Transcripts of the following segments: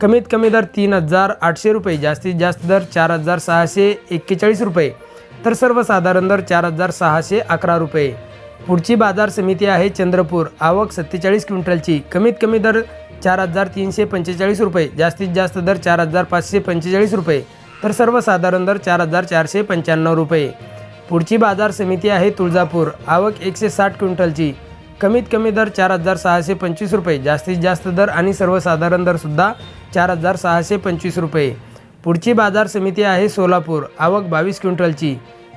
कमीत कमी दर तीन हजार आठशे रुपये जास्तीत जास्त दर चार हजार सहाशे एक्केचाळीस रुपये. तर सर्वसाधारण दर चार हजार सहाशे अकरा रुपये. पुढची बाजार समिती आहे चंद्रपूर. आवक सत्तेचाळीस क्विंटलची. कमीत कमी दर चार हजार तीनशे पंचेचाळीस रुपये जास्तीत जास्त दर चार हजार पाचशे पंचेचाळीस रुपये. तर सर्वसाधारण दर चार हजार चारशे पंच्याण्णव रुपये. पुढची बाजार समिती आहे तुळजापूर. आवक एकशे साठ क्विंटलची. कमीत कमी दर चार हजार सहाशे पंचवीस रुपये. जास्तीत जास्त दर आणि सर्वसाधारण दरसुद्धा चार हजार सहाशे पंचवीस रुपये. पुढची बाजार समिती आहे सोलापूर. आवक बावीस क्विंटलची.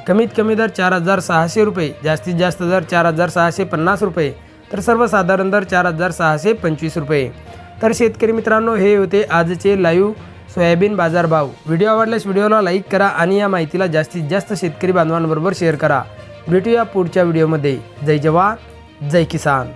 कमीत कमी दर चार हजार सहाशे रुपये. जास्तीत जास्त दर चार हजार सहाशे पन्नास रुपये. तर सर्वसाधारण दर चार हजार सहाशे पंचवीस रुपये. तर शेतकरी मित्रांनो हे होते आजचे लाईव्ह सोयाबीन बाजारभाव. व्हिडिओ आवडल्यास व्हिडिओला लाईक करा आणि या माहितीला जास्तीत जास्त शेतकरी बांधवांबरोबर शेअर करा. भेटूया पुढच्या व्हिडिओमध्ये. जय जवान. जय किसान